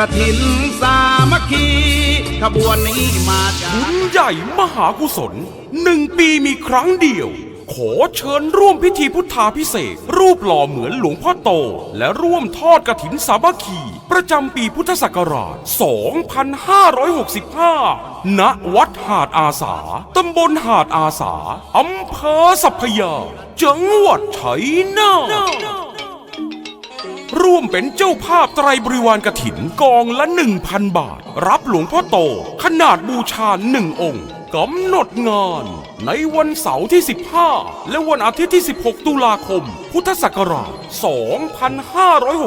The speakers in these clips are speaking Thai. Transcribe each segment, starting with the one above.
ระถินสามัคคีขบวนนี้มาจากบุญใหญ่มหากุศลหนึ่งปีมีครั้งเดียว ขอเชิญร่วมพิธีพุทธาพิเศษ รูปหล่อเหมือนหลวงพ่อโต และร่วมทอดกระถินสามัคคี ประจำปีพุทธศักราช 2565 ณ วัดหาดอาสา ตำบลหาดอาสา อำเภอสัพพยา จังหวัดชัยนาท ร่วมเป็นเจ้าภาพไตรบริวารกระถินกองละ 1,000 บาท รับหลวงพ่อโต ขนาดบูชาหนึ่งองค์กำหนดงาน ในวันเสาร์ที่ 15 และวันอาทิตย์ที่ 16 ตุลาคม พุทธศักราช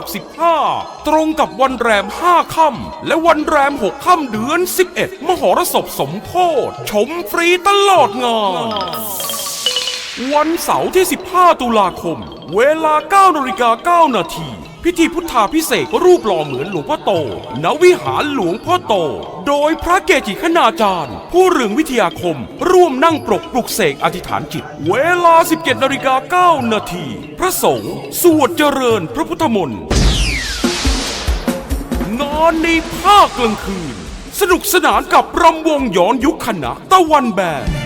2565 ตรงกับวันแรม 5 ค่ำและวันแรม 6 ค่ำเดือน 11 มหรสพสมโพธชมฟรีตลอดงาน วันเสาร์ที่ 15 ตุลาคม เวลา9นาฬิกา9นาที พิธีพุทธาพิเศษกรูปหล่อเหมือนหลวงพ่อโต ณ วิหารหลวงพ่อโต โดยพระเกจิคณาจารย์ ผู้เรืองวิทยาคม ร่วมนั่งปรกปลุกเสกอธิษฐานจิต เวลา 17นาฬิกา9นาที พระสงฆ์สวดเจริญพระพุทธมนต์งานในภาคกลางคืน สนุกสนานกับรำวงย้อนยุคคณะตะวันแบน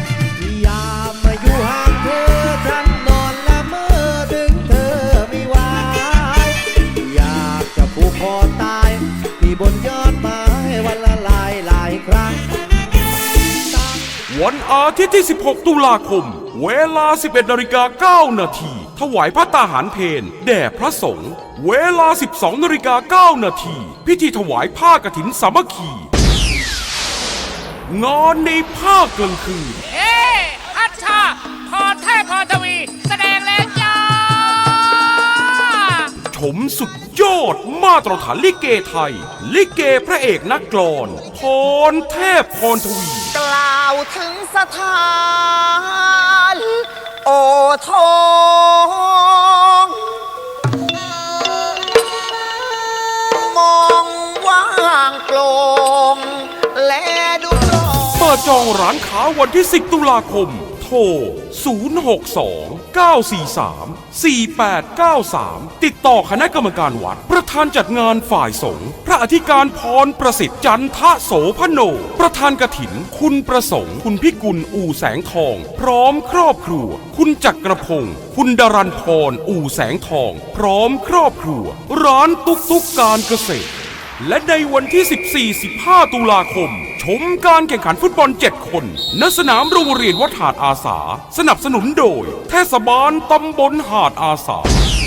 วันอาทิตย์ที่ 16 ตุลาคม เวลา 11นาฬิกา9นาทีถวายพระตาหารเพนแด่พระสงฆ์เวลา 12นาฬิกา9นาทีพิธีถวายผ้ากฐินสามัคคีงานในภาคกลางคืน เอ๊อัชชาพรเทพพรทวี แสดงแล้วจ้า ชมสุดยอดมาตรฐานลิเกไทย ลิเกพระเอกนักกลอนพรเทพพรทวี กล่าวถึงสถาน โอทองมองว่างโปร่งและดูโปร เปิดจองร้านค้าวันที่ 10 ตุลาคม โทร 062 943 4893 ติดต่อคณะกรรมการวัด ประธานจัดงานฝ่ายสงฆ์พระอธิการพรประสิทธิ์จันทะโสพโน ประธานกถิน คุณประสงค์ คุณพิกุลอู่แสงทอง พร้อมครอบครัว คุณจักรพงศ์คุณดารันพรอู่แสงทอง พร้อมครอบครัว ร้านตุ๊กตุ๊กการเกษตร และในวันที่ 14-15 ตุลาคม มการแข่งขันฟุตบอล 7 คนณสนามโรงเรียนวัดหาดอาสา สนับสนุนโดย เทศบาลตำบลหาดอาสา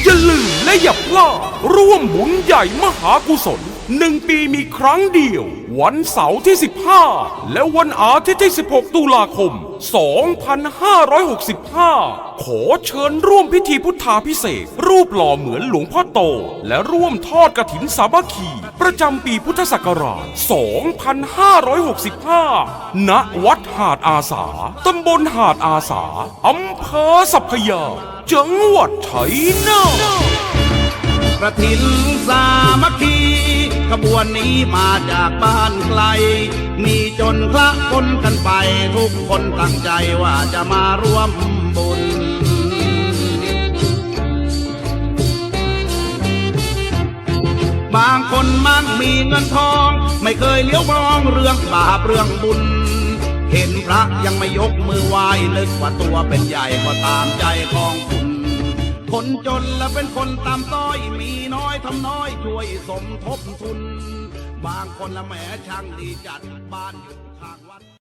อย่าลืมและอย่าพลาดร่วมบุญใหญ่มหากุศลหนึ่งปีมีครั้งเดียว วันเสาร์ที่ 15 และวันอาทิตย์ที่ 16 ตุลาคม 2565 ขอเชิญร่วมพิธีพุทธาพิเศษ รูปหล่อเหมือนหลวงพ่อโต และร่วมทอดกระถินสามัคคี ประจำปีพุทธศักราช 2565 ณ วัดหาดอาสา ตำบลหาดอาสา อำเภอสัพยา จังหวัดชัยนาทกระถินสามัคคีขบวนนี้มาจากบ้านไกล มีจนพระคนกันไป ทุกคนตั้งใจว่าจะมาร่วมบุญางคนมั่งมีเงินทอง ไม่เคยเลี้ยวมองเรื่องบาปเรื่องบุญ เห็นพระยังไม่ยกมือไหว้นึกว่าตัวเป็นใหญ่ก็ตามใจของคุณคนจนและเป็นคนตามต้อยมีน้อยทำน้อยช่วยสมทบทุน บางคนละแหมช่างดีจัดบ้านอยู่